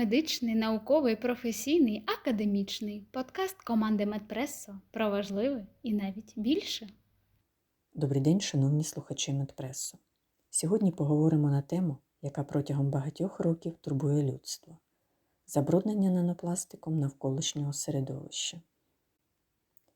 Медичний, науковий, професійний, академічний подкаст команди Медпресо про важливе і навіть більше. Добрий день, шановні слухачі Медпресу. Сьогодні поговоримо на тему, яка протягом багатьох років турбує людство забруднення нанопластиком навколишнього середовища.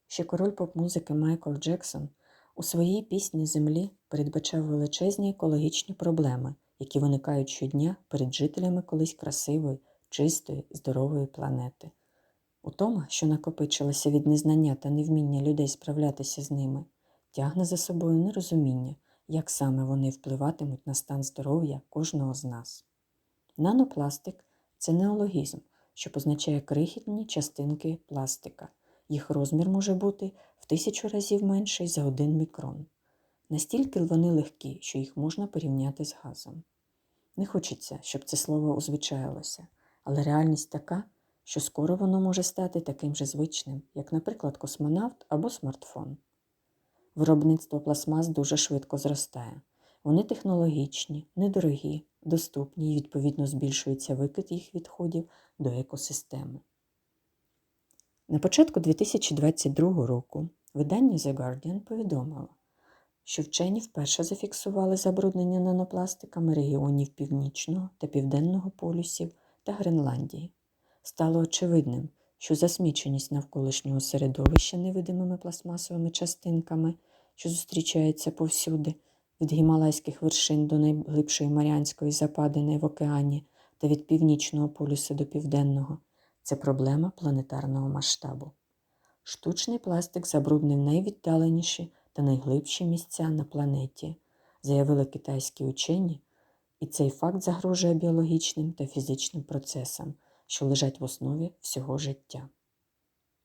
Ще король поп-музики Майкл Джексон у своїй пісні Землі передбачав величезні екологічні проблеми, які виникають щодня перед жителями колись красивої, чистої, здорової планети. Утома, що накопичилася від незнання та невміння людей справлятися з ними, тягне за собою нерозуміння, як саме вони впливатимуть на стан здоров'я кожного з нас. Нанопластик це неологізм, що позначає крихітні частинки пластика. Їх розмір може бути в тисячу разів менший за один мікрон. Настільки вони легкі, що їх можна порівняти з газом. Не хочеться, щоб це слово узвичаїлося, але реальність така, що скоро воно може стати таким же звичним, як, наприклад, космонавт або смартфон. Виробництво пластмас дуже швидко зростає. Вони технологічні, недорогі, доступні і, відповідно, збільшується викид їх відходів до екосистеми. На початку 2022 року видання The Guardian повідомило, що вчені вперше зафіксували забруднення нанопластиками регіонів Північного та Південного полюсів та Гренландії. Стало очевидним, що засміченість навколишнього середовища невидимими пластмасовими частинками, що зустрічаються повсюди, від гімалайських вершин до найглибшої Маріанської западини в океані та від північного полюсу до південного це проблема планетарного масштабу. Штучний пластик забруднив найвіддаленіші та найглибші місця на планеті, заявили китайські учені, і цей факт загрожує біологічним та фізичним процесам, що лежать в основі всього життя.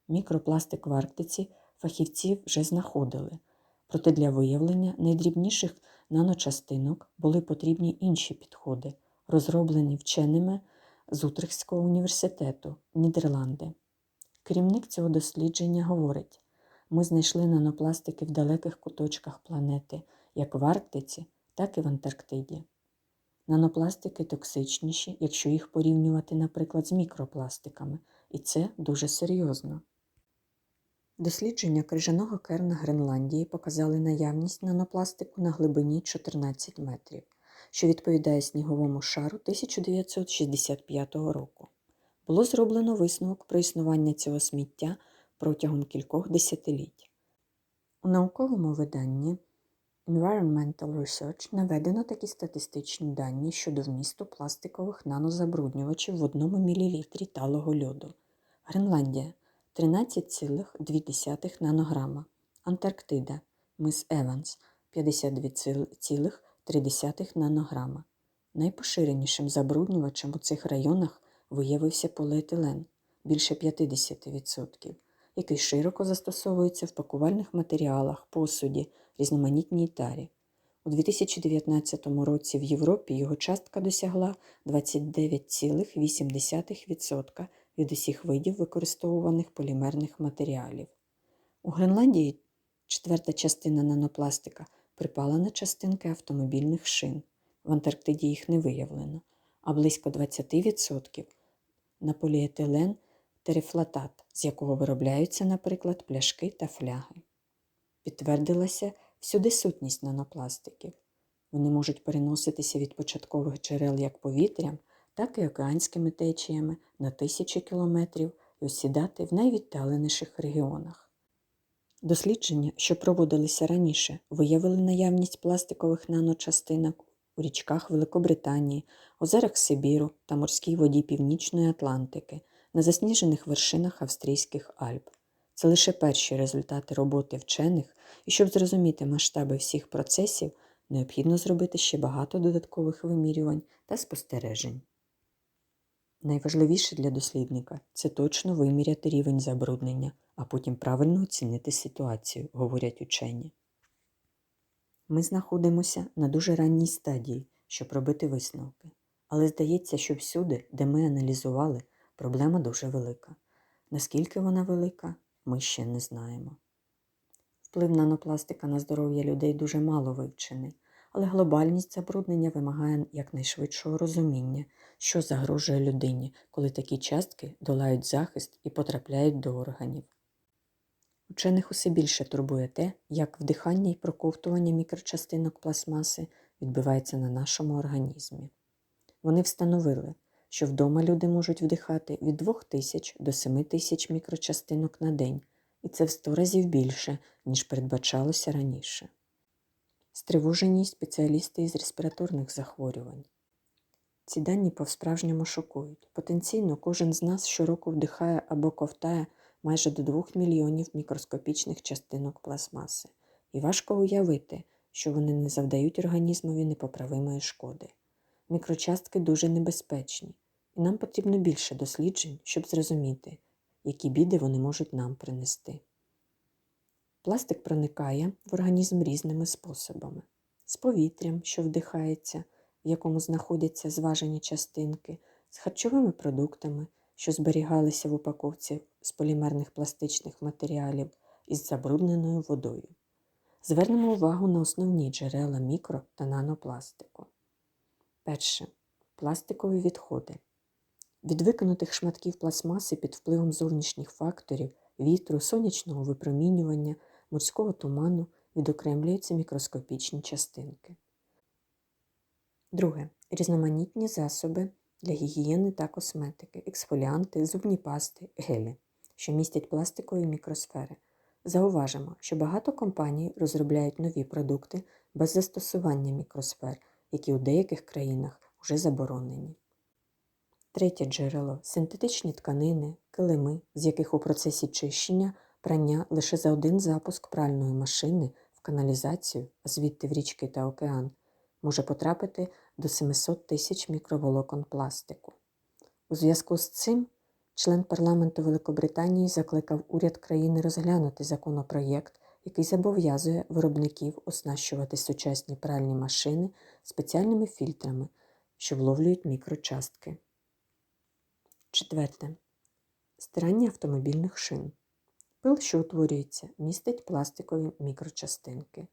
Мікропластик в Арктиці фахівці вже знаходили, проте для виявлення найдрібніших наночастинок були потрібні інші підходи, розроблені вченими з Утрехського університету, Нідерланди. Керівник цього дослідження говорить: ми знайшли нанопластики в далеких куточках планети, як в Арктиці, так і в Антарктиді. Нанопластики токсичніші, якщо їх порівнювати, наприклад, з мікропластиками, і це дуже серйозно. Дослідження крижаного керна Гренландії показали наявність нанопластику на глибині 14 метрів, що відповідає сніговому шару 1965 року. Було зроблено висновок про існування цього сміття протягом кількох десятиліть. У науковому виданні Environmental Research наведено такі статистичні дані щодо вмісту пластикових нанозабруднювачів в одному мілілітрі талого льоду. Гренландія 13,2 нанограма, Антарктида, мис Еванс 52,3 нанограма. Найпоширенішим забруднювачем у цих районах виявився поліетилен більше 50%, який широко застосовується в пакувальних матеріалах, посуді, різноманітній тарі. У 2019 році в Європі його частка досягла 29,8% від усіх видів використовуваних полімерних матеріалів. У Гренландії четверта частина нанопластика припала на частинки автомобільних шин. В Антарктиді їх не виявлено, а близько 20% на поліетилен терефлатат, з якого виробляються, наприклад, пляшки та фляги. Підтвердилася всюди сутність нанопластиків. Вони можуть переноситися від початкових джерел як повітрям, так і океанськими течіями на тисячі кілометрів і осідати в найвіддаленіших регіонах. Дослідження, що проводилися раніше, виявили наявність пластикових наночастинок у річках Великобританії, озерах Сибіру та морській воді Північної Атлантики, на засніжених вершинах Австрійських Альп. Це лише перші результати роботи вчених, і щоб зрозуміти масштаби всіх процесів, необхідно зробити ще багато додаткових вимірювань та спостережень. Найважливіше для дослідника це точно виміряти рівень забруднення, а потім правильно оцінити ситуацію, говорять учені. Ми знаходимося на дуже ранній стадії, щоб робити висновки. Але здається, що всюди, де ми аналізували, проблема дуже велика. Наскільки вона велика, ми ще не знаємо. Вплив нанопластика на здоров'я людей дуже мало вивчений, але глобальність забруднення вимагає якнайшвидшого розуміння, що загрожує людині, коли такі частки долають захист і потрапляють до органів. Учених усе більше турбує те, як вдихання і проковтування мікрочастинок пластмаси відбувається на нашому організмі. Вони встановили, що вдома люди можуть вдихати від 2000 до 7000 мікрочастинок на день, і це в 100 разів більше, ніж передбачалося раніше. Стривожені спеціалісти із респіраторних захворювань. Ці дані по-справжньому шокують. Потенційно кожен з нас щороку вдихає або ковтає майже до 2 мільйонів мікроскопічних частинок пластмаси, і важко уявити, що вони не завдають організмові непоправимої шкоди. Мікрочастки дуже небезпечні, і нам потрібно більше досліджень, щоб зрозуміти, які біди вони можуть нам принести. Пластик проникає в організм різними способами: з повітрям, що вдихається, в якому знаходяться зважені частинки, з харчовими продуктами, що зберігалися в упаковці з полімерних пластичних матеріалів із забрудненою водою. Звернемо увагу на основні джерела мікро та нанопластику. Перше. Пластикові відходи. Від викинутих шматків пластмаси під впливом зовнішніх факторів, вітру, сонячного випромінювання, морського туману відокремлюються мікроскопічні частинки. Друге. Різноманітні засоби для гігієни та косметики, ексфоліанти, зубні пасти, гелі, що містять пластикові мікросфери. Зауважимо, що багато компаній розробляють нові продукти без застосування мікросфер, які у деяких країнах вже заборонені. Третє джерело синтетичні тканини, килими, з яких у процесі чищення прання лише за один запуск пральної машини в каналізацію, а звідти в річки та океан, може потрапити до 700 тисяч мікроволокон пластику. У зв'язку з цим член парламенту Великобританії закликав уряд країни розглянути законопроєкт, який зобов'язує виробників оснащувати сучасні пральні машини спеціальними фільтрами, що вловлюють мікрочастки. Четверте. Стирання автомобільних шин. Пил, що утворюється, містить пластикові мікрочастинки.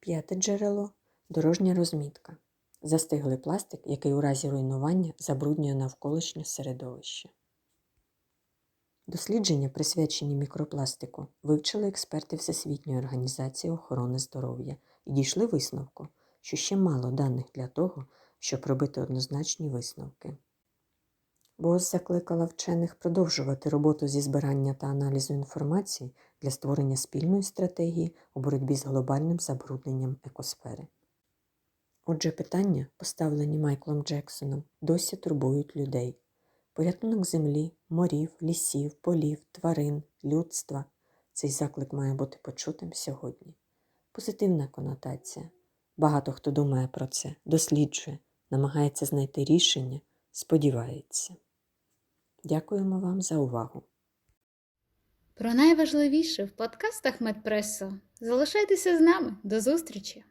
П'яте джерело дорожня розмітка. Застиглий пластик, який у разі руйнування забруднює навколишнє середовище. Дослідження, присвячені мікропластику, вивчили експерти Всесвітньої організації охорони здоров'я і дійшли висновку, що ще мало даних для того, щоб робити однозначні висновки. БОС закликала вчених продовжувати роботу зі збирання та аналізу інформації для створення спільної стратегії у боротьбі з глобальним забрудненням екосфери. Отже, питання, поставлені Майклом Джексоном, досі турбують людей. Порятунок землі, морів, лісів, полів, тварин, людства. Цей заклик має бути почутим сьогодні. Позитивна конотація. Багато хто думає про це, досліджує, намагається знайти рішення, сподівається. Дякуємо вам за увагу. Про найважливіше в подкастах Медпресо. Залишайтеся з нами. До зустрічі!